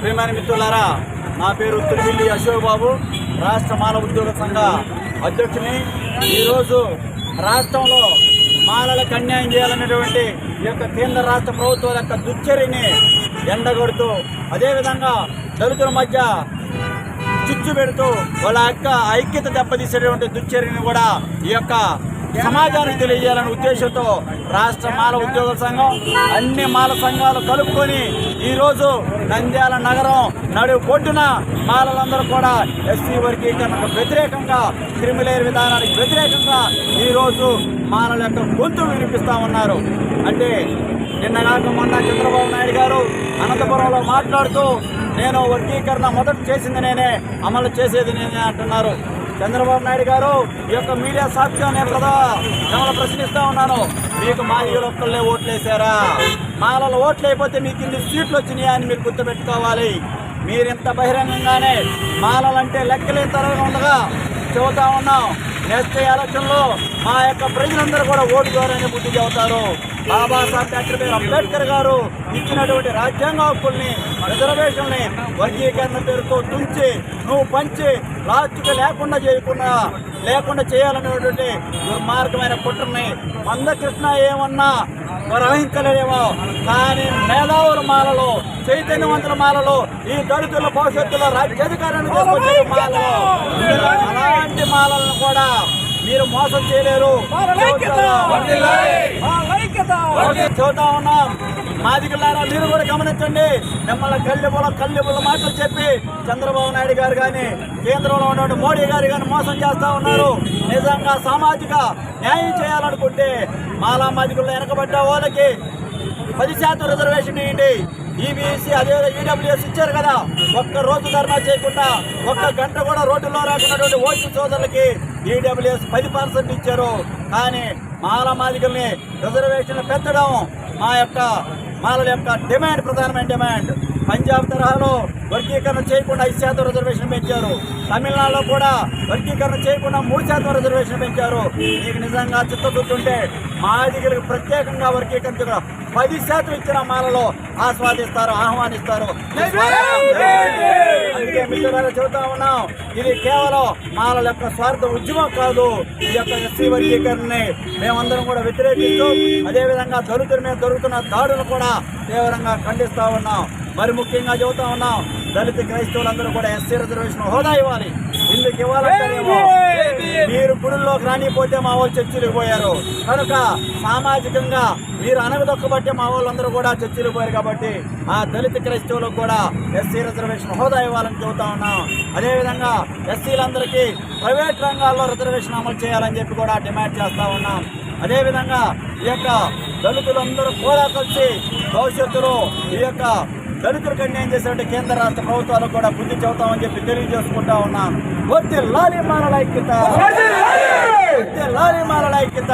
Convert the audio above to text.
ప్రియమైన మిత్రులారా నా పేరు తిరుమిల్లి అశోక్ బాబు. రాష్ట్ర మాల ఉద్యోగ సంఘ అధ్యక్షుని. ఈరోజు రాష్ట్రంలో మాలలకు అన్యాయం చేయాలనేటువంటి ఈ యొక్క కేంద్ర రాష్ట్ర ప్రభుత్వాల యొక్క దుశ్చర్యని ఎండగొడుతూ అదేవిధంగా దళితుల మధ్య చిచ్చు పెడుతూ వాళ్ళ యొక్క ఐక్యత దెబ్బతీసేటువంటి దుశ్చర్యని కూడా ఈ యొక్క సమాజానికి తెలియజేయాలనే ఉద్దేశంతో రాష్ట్ర మాల ఉద్యోగ సంఘం అన్ని మాల సంఘాలు కలుపుకొని ఈరోజు నంద్యాల నగరం నడు పొడ్డున మాలలందరూ కూడా ఎస్సీ వర్గీకరణకు వ్యతిరేకంగా క్రిమిలేర్ విధానానికి వ్యతిరేకంగా ఈరోజు మాలల యొక్క గొంతులు వినిపిస్తా ఉన్నారు. అంటే నిన్నగాక మొన్న చంద్రబాబు నాయుడు గారు అనంతపురంలో మాట్లాడుతూ నేను వర్గీకరణ మొదట చేసింది నేనే అమలు చేసేది నేనే అంటున్నారు. చంద్రబాబు నాయుడు గారు ఈ యొక్క మీడియా సాక్ష్యం నేను కదా మిమ్మల్ని ప్రశ్నిస్తా ఉన్నాను. మీకు మా ఒక్కళ్ళే ఓట్లేసారా మాలలు మాలలో ఓట్లు అయిపోతే మీకు ఇన్ని సీట్లు వచ్చినాయా అని మీరు గుర్తుపెట్టుకోవాలి. మీరు ఇంత బహిరంగంగానే మాలలంటే లెక్కలేని తరగా ఉండగా చెబుతా ఉన్నాం. నెక్స్ట్ ఎలక్షన్లో మా యొక్క ప్రజలందరూ కూడా ఓటు ద్వారానే బుద్ధి చెబుతారు బాబాసాహెబ్ డాక్టర్ బిఆర్ అంబేద్కర్ గారు ఇచ్చినటువంటి రాజ్యాంగ హక్కుల్ని రిజర్వేషన్ని వర్గీకరణ పేరుతో తుంచి నువ్వు పంచి లాస్ట్కి లేకుండా చేయకుండా లేకుండా చేయాలనేటువంటి దుర్మార్గమైన కుట్రని మందకృష్ణ ఏమన్నా గ్రహించలేదేమో కానీ మేధావుల మాలలో చైతన్యవంతుల మాలలో ఈ దళితుల భవిష్యత్తులో రాజ్యాధికారాన్ని తీసుకొచ్చే మాలలో. అలాంటి మాలలను కూడా మీరు మోసం చేయలేరు. చూద్దా ఉన్నాం. మాదిగలారా మీరు కూడా గమనించండి. మిమ్మల్ని కళ్ళెబుల కళ్ళెబుల మాటలు చెప్పి చంద్రబాబు నాయుడు గారు కానీ కేంద్రంలో ఉన్నటువంటి మోడీ గారు కానీ మోసం చేస్తా ఉన్నారు. నిజంగా సామాజిక న్యాయం చేయాలనుకుంటే మాలా మాదిగల్లో వెనకబడ్డ వాళ్ళకి పది శాతం రిజర్వేషన్ ఇవ్వండి ఈబీసీ అదే ఈడబ్ల్యూఎస్ ఇచ్చారు కదా. ఒక్క రోజు ధర్నా చేయకుండా ఒక్క గంట కూడా రోడ్డులో రాకున్నటువంటి ఓసీ సోదరులకి ఈడబ్ల్యూఎస్ పది పర్సెంట్ ఇచ్చారు. కానీ మాల మాదిగల్ని రిజర్వేషన్లు పెంచడం మా యొక్క మాలల యొక్క డిమాండ్ ప్రధానమైన డిమాండ్. పంజాబ్ తరహాలో వర్గీకరణ చేయకుండా ఐదు శాతం రిజర్వేషన్ పెంచారు. తమిళనాడులో కూడా వర్గీకరణ చేయకుండా మూడు శాతం రిజర్వేషన్ పెంచారు. మీకు నిజంగా చిత్తశుద్ధి ఉంటే మాదిగలకు ప్రత్యేకంగా వర్గీకరణ పది శాతం ఇచ్చిన మాలలో ఆస్వాదిస్తారు ఆహ్వానిస్తారు. అందుకే చెబుతా ఉన్నాం ఇది కేవలం మాలల యొక్క స్వార్థ ఉద్యమం కాదు ఈ యొక్క ఎస్సీ వర్గీకరణని మేమందరం కూడా వ్యతిరేకిస్తూ అదేవిధంగా దళితుల మీద జరుగుతున్న దాడులు కూడా తీవ్రంగా ఖండిస్తా ఉన్నాం. మరి ముఖ్యంగా చెబుతా ఉన్నాం దళిత క్రైస్తవులందరూ కూడా ఎస్సీ రిజర్వేషన్ హోదా ఇవ్వాలి. ఇందుకు ఇవ్వాలంటేనేమో మీరు గుడుల్లోకి రానిపోతే మా వాళ్ళు చర్చిలకు పోయారు. కనుక సామాజికంగా మీరు అనగదొక్కబట్టే మా వాళ్ళందరూ కూడా చర్చిలకు పోయారు కాబట్టి ఆ దళిత క్రైస్తవులకు కూడా ఎస్సీ రిజర్వేషన్ హోదా ఇవ్వాలని చెబుతా ఉన్నాం. అదేవిధంగా ఎస్సీలందరికీ ప్రైవేట్ రంగాల్లో రిజర్వేషన్ అమలు చేయాలని చెప్పి కూడా డిమాండ్ చేస్తా ఉన్నాం. అదేవిధంగా ఈ యొక్క దళితులందరూ కూడా కలిసి భవిష్యత్తులో ఈ యొక్క దళితులకు అన్యాయం చేసినట్టు కేంద్ర రాష్ట్ర ప్రభుత్వాలకు కూడా బుద్ధి చెబుతామని చెప్పి తెలియజేసుకుంటా ఉన్నాం వద్దే లాలి మాలల ఐక్యత. వద్దే లాలి మాలల ఐక్యత.